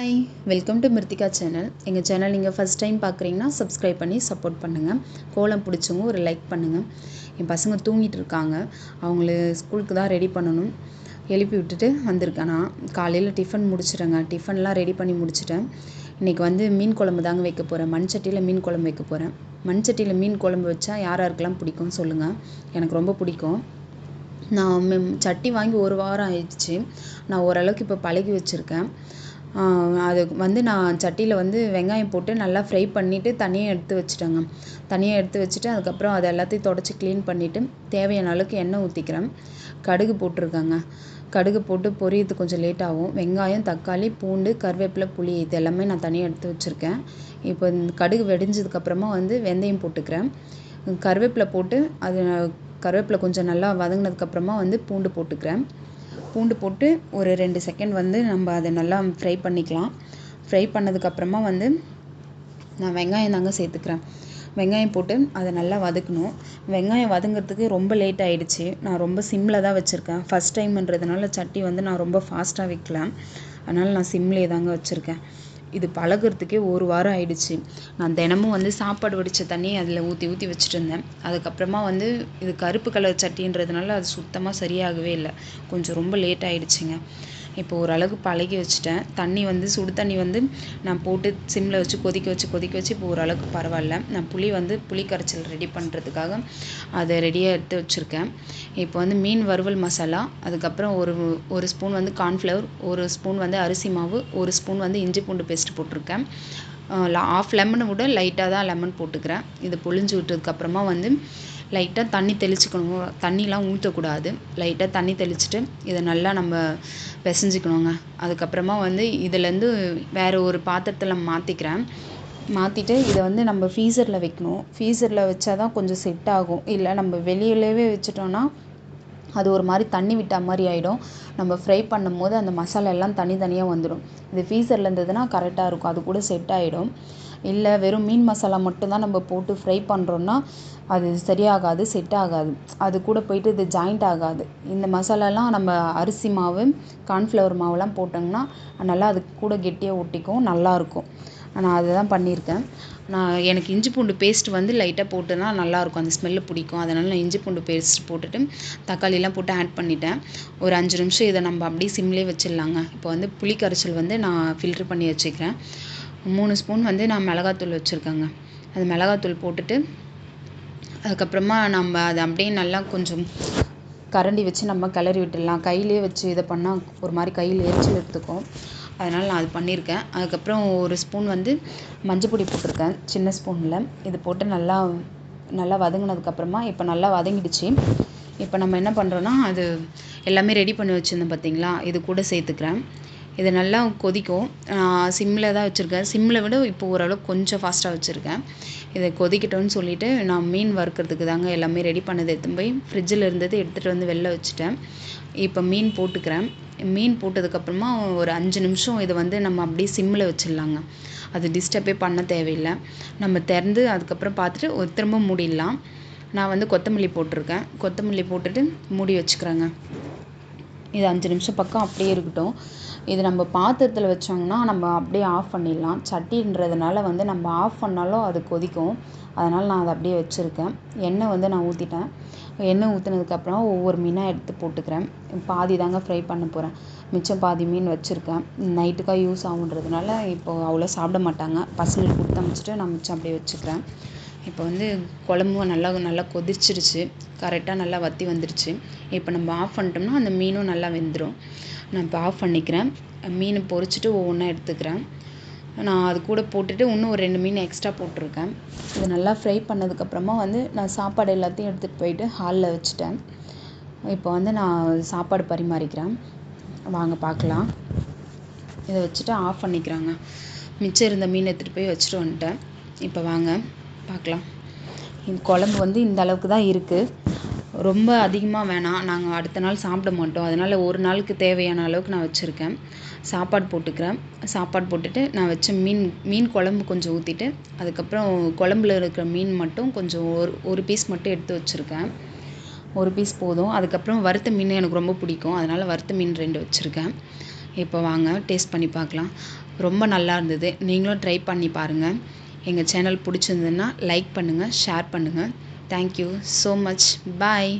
Hi welcome to Miruthika channel எங்கள் channel நீங்கள் first time பார்க்குறீங்கன்னா சப்ஸ்கிரைப் பண்ணி சப்போர்ட் பண்ணுங்கள் கோலம் பிடிச்சவங்க ஒரு லைக் பண்ணுங்கள் என் பசங்க தூங்கிட்டு இருக்காங்க. அவங்கள ஸ்கூலுக்கு தான் ரெடி பண்ணணும். எழுப்பி விட்டுட்டு வந்திருக்கேன் நான். காலையில் டிஃபன் முடிச்சிட்டேங்க. டிஃபன்லாம் ரெடி பண்ணி முடிச்சிட்டேன். இன்றைக்கி வந்து மீன் குழம்பு தாங்க வைக்க போகிறேன் மண் சட்டியில் மீன் குழம்பு வைக்க போகிறேன் மண் சட்டியில் மீன் குழம்பு வச்சா யார் யாருக்கெல்லாம் பிடிக்கும்னு சொல்லுங்கள் எனக்கு ரொம்ப பிடிக்கும். நான் மெம் சட்டி வாங்கி ஒரு வாரம் ஆயிடுச்சு. நான் ஓரளவுக்கு இப்போ பழகி வச்சுருக்கேன். அது வந்து நான் சட்டியில் வந்து வெங்காயம் போட்டு நல்லா ஃப்ரை பண்ணிவிட்டு தனியாக எடுத்து வச்சுட்டேங்க. தனியாக எடுத்து வச்சுட்டு அதுக்கப்புறம் அதை எல்லாத்தையும் தொடச்சி க்ளீன் பண்ணிவிட்டு தேவையான அளவுக்கு எண்ணெய் ஊற்றிக்கிறேன் கடுகு போட்டிருக்கேங்க. கடுகு போட்டு பொரியது கொஞ்சம் லேட் ஆகும். வெங்காயம் தக்காளி பூண்டு கருவேப்பிலை புளி இது எல்லாமே நான் தனியாக எடுத்து வச்சுருக்கேன். இப்போ இந்த கடுகு வெடிஞ்சதுக்கப்புறமா வந்து வெந்தயம் போட்டுக்கிறேன். கருவேப்பிலை போட்டு அது கருவேப்பிலை கொஞ்சம் நல்லா வதங்கினதுக்கப்புறமா வந்து பூண்டு போட்டுக்கிறேன். பூண்டு போட்டு ஒரு ரெண்டு செகண்ட் வந்து நம்ம அதை நல்லா ஃப்ரை பண்ணிக்கலாம். ஃப்ரை பண்ணதுக்கப்புறமா வந்து நான் வெங்காயம் தாங்க சேர்த்துக்கிறேன். வெங்காயம் போட்டு அதை நல்லா வதக்கணும். வெங்காயம் வதங்கிறதுக்கு ரொம்ப லேட் ஆகிடுச்சு நான் ரொம்ப சிம்மில் தான் வச்சுருக்கேன். ஃபஸ்ட் டைம்ன்றதுனால சட்டி வந்து நான் ரொம்ப ஃபாஸ்ட்டாக வைக்கல. அதனால் நான் சிம்லேயே தாங்க வச்சுருக்கேன். இது பழகுறதுக்கே ஒரு வாரம் ஆயிடுச்சு. நான் தினமும் வந்து சாப்பாடு வடித்த தண்ணி அதில் ஊற்றி ஊற்றி வச்சுட்டு இருந்தேன் அதுக்கப்புறமா வந்து இது கருப்பு கலர் சட்டின்றதுனால அது சுத்தமாக சரியாகவே இல்லை. கொஞ்சம் ரொம்ப லேட் ஆயிடுச்சுங்க. இப்போ ஓரளவுக்கு பழகி வச்சுட்டேன். தண்ணி வந்து சுடு தண்ணி வந்து நான் போட்டு சிம்மில் வச்சு கொதிக்க வச்சு கொதிக்க வச்சு இப்போ ஓரளவுக்கு பரவாயில்ல. நான் புளி வந்து புளி கரைச்சல் ரெடி பண்ணுறதுக்காக அதை ரெடியாக எடுத்து வச்சுருக்கேன். இப்போ வந்து மீன் வறுவல் மசாலா அதுக்கப்புறம் ஒரு ஒரு ஸ்பூன் வந்து கார்ன்ஃப்ளவர் ஒரு ஸ்பூன் வந்து அரிசி மாவு ஒரு ஸ்பூன் வந்து இஞ்சி பூண்டு பேஸ்ட் போட்டிருக்கேன். ஆஃப் லெமனை விட லைட்டாக தான் லெமன் போட்டுக்கிறேன். இதை பொழிஞ்சு விட்டதுக்கப்புறமா வந்து லைட்டாக தண்ணி தெளிச்சுக்கணும். தண்ணிலாம் ஊற்றக்கூடாது லைட்டாக தண்ணி தெளிச்சுட்டு இதை நல்லா நம்ம பிசைஞ்சிக்கணுங்க. அதுக்கப்புறமா வந்து இதுலேருந்து வேறு ஒரு பாத்திரத்தில் மாற்றிக்கிறேன் மாற்றிட்டு இதை வந்து நம்ம ஃப்ரீசரில் வைக்கணும். ஃப்ரீசரில் வச்சா தான் கொஞ்சம் செட் ஆகும். இல்லை நம்ம வெளியிலவே வச்சுட்டோன்னா அது ஒரு மாதிரி தண்ணி விட்டா மாதிரி ஆகிடும் நம்ம ஃப்ரை பண்ணும் போது அந்த மசாலா எல்லாம் தனித்தனியாக வந்துடும் இது ஃப்ரீசரில் இருந்ததுன்னா கரெக்டாக இருக்கும். அது கூட செட் ஆகிடும் இல்லை வெறும் மீன் மசாலா மட்டும்தான் நம்ம போட்டு ஃப்ரை பண்ணுறோன்னா அது சரியாகாது செட் ஆகாது. அது கூட போயிட்டு இது ஜாயிண்ட் ஆகாது. இந்த மசாலாலாம் நம்ம அரிசி மாவு கார்ன்ஃப்ளவர் மாவுலாம் போட்டோங்கன்னா நல்லா அது கூட கெட்டியாக ஒட்டிக்கும் நல்லாயிருக்கும் நான் அதை தான் பண்ணியிருக்கேன். நான் எனக்கு இஞ்சி பூண்டு பேஸ்ட் வந்து லைட்டாக போட்டுனா நல்லாயிருக்கும் அந்த ஸ்மெல்லு பிடிக்கும். அதனால் நான் இஞ்சி பூண்டு பேஸ்ட் போட்டுட்டு தக்காளிலாம் போட்டு ஆட் பண்ணிட்டேன். ஒரு அஞ்சு நிமிஷம் இதை நம்ம அப்படியே சிம்லேயே வச்சிடலாங்க. இப்போ வந்து புளி கரைச்சல் வந்து நான் ஃபில்ட்ரு பண்ணி வச்சுக்கிறேன். மூணு ஸ்பூன் வந்து நான் மிளகாத்தூள் வச்சுருக்கேங்க. அது மிளகாத்தூள் போட்டுட்டு அதுக்கப்புறமா நம்ம அதை அப்படியே நல்லா கொஞ்சம் கரண்டி வச்சு நம்ம கிளறி விட்டுடலாம். கையிலே வச்சு இதை பண்ணால் ஒரு மாதிரி கையில் எரிச்சல் எடுத்துக்கும். அதனால் நான் அது பண்ணியிருக்கேன். அதுக்கப்புறம் ஒரு ஸ்பூன் வந்து மஞ்சள் பொடி போட்டிருக்கேன். சின்ன ஸ்பூனில். இது போட்டு நல்லா நல்லா வதங்கினதுக்கப்புறமா இப்போ நல்லா வதங்கிடுச்சு. இப்போ நம்ம என்ன பண்ணுறோன்னா அது எல்லாமே ரெடி பண்ணி வச்சுருந்தோம் பார்த்தீங்களா இது கூட சேர்த்துக்கிறேன். இது நல்லா கொதிக்கும் நான் சிம்மில் தான் வச்சுருக்கேன். சிம்மில் விட இப்போ ஓரளவுக்கு கொஞ்சம் ஃபாஸ்ட்டாக வச்சுருக்கேன். இதை கொதிக்கட்டும்னு சொல்லிவிட்டு நான் மீன் வறுக்கிறதுக்கு தாங்க எல்லாமே ரெடி பண்ணது எடுத்துன்னு போய் ஃப்ரிட்ஜில் இருந்தது எடுத்துகிட்டு வந்து வெளில வச்சுட்டேன். இப்போ மீன் போட்டுக்கிறேன். மீன் போட்டதுக்கப்புறமா ஒரு அஞ்சு நிமிஷம் இதை வந்து நம்ம அப்படியே சிம்மில் வச்சிடலாங்க. அது டிஸ்டர்பே பண்ண தேவையில்லை. நம்ம திறந்து அதுக்கப்புறம் பார்த்துட்டு ஒரு திரும்ப மூடிடலாம். நான் வந்து கொத்தமல்லி போட்டிருக்கேன். கொத்தமல்லி போட்டுட்டு மூடி வச்சுக்கிறேங்க. இது அஞ்சு நிமிஷம் பக்கம் அப்படியே இருக்கட்டும். இது நம்ம பாத்திரத்தில் வச்சோம்னா நம்ம அப்படியே ஆஃப் பண்ணிடலாம். சட்டின்றதுனால வந்து நம்ம ஆஃப் பண்ணாலும் அது கொதிக்கும். அதனால் நான் அதை அப்படியே வச்சுருக்கேன். எண்ணெய் வந்து நான் ஊற்றிட்டேன் எண்ணெய் ஊற்றினதுக்கப்புறம் ஒவ்வொரு மீனாக எடுத்து போட்டுக்கிறேன். பாதி தாங்க ஃப்ரை பண்ண போகிறேன் மிச்சம் பாதி மீன் வச்சுருக்கேன். நைட்டுக்காக யூஸ் ஆகுன்றதுனால இப்போது அவ்வளோ சாப்பிட மாட்டாங்க. பசங்களுக்கு கொடுத்து அனுப்பிச்சிட்டு நான் மிச்சம் அப்படியே வச்சுக்கிறேன். இப்போ வந்து குழம்பும் நல்லா நல்லா கொதிச்சிருச்சு. கரெக்டாக நல்லா வற்றி வந்துருச்சு. இப்போ நம்ம ஆஃப் பண்ணிட்டோம்னா அந்த மீனும் நல்லா வெந்துடும் நான் இப்போ ஆஃப் பண்ணிக்கிறேன். மீன் பொரிச்சிட்டு ஒவ்வொன்றா எடுத்துக்கிறேன். நான் அது கூட போட்டுட்டு இன்னும் ஒரு ரெண்டு மீன் எக்ஸ்ட்ரா போட்டிருக்கேன். இது நல்லா ஃப்ரை பண்ணதுக்கப்புறமா வந்து நான் சாப்பாடு எல்லாத்தையும் எடுத்துகிட்டு போயிட்டு ஹாலில் வச்சுட்டேன். இப்போ வந்து நான் சாப்பாடு பரிமாறிக்கிறேன். வாங்க பார்க்கலாம். இதை வச்சுட்டு ஆஃப் பண்ணிக்கிறாங்க. மிச்சம் இருந்த மீன் எடுத்துகிட்டு போய் வச்சுட்டு வந்துட்டேன். இப்போ வாங்க. பார்க்கலாம். இந்த குழம்பு வந்து இந்த அளவுக்கு தான் இருக்குது ரொம்ப அதிகமாக வேணாம். நாங்கள் அடுத்த நாள் சாப்பிட மாட்டோம். அதனால் ஒரு நாளுக்கு தேவையான அளவுக்கு நான் வச்சுருக்கேன். சாப்பாடு போட்டுக்கிறேன். சாப்பாடு போட்டுட்டு நான் வச்ச மீன் மீன் குழம்பு கொஞ்சம் ஊற்றிட்டு அதுக்கப்புறம் குழம்புல இருக்கிற மீன் மட்டும் கொஞ்சம் ஒரு ஒரு பீஸ் மட்டும் எடுத்து வச்சுருக்கேன். ஒரு பீஸ் போதும். அதுக்கப்புறம் வறுத்த மீன் எனக்கு ரொம்ப பிடிக்கும். அதனால் வறுத்த மீன் ரெண்டு வச்சுருக்கேன். இப்போ வாங்க டேஸ்ட் பண்ணி பார்க்கலாம். ரொம்ப நல்லா இருந்தது. நீங்களும் ட்ரை பண்ணி பாருங்கள் எங்கள் சேனல் பிடிச்சிருந்ததுன்னா லைக் பண்ணுங்கள் ஷேர் பண்ணுங்கள் தேங்க்யூ ஸோ மச் பாய்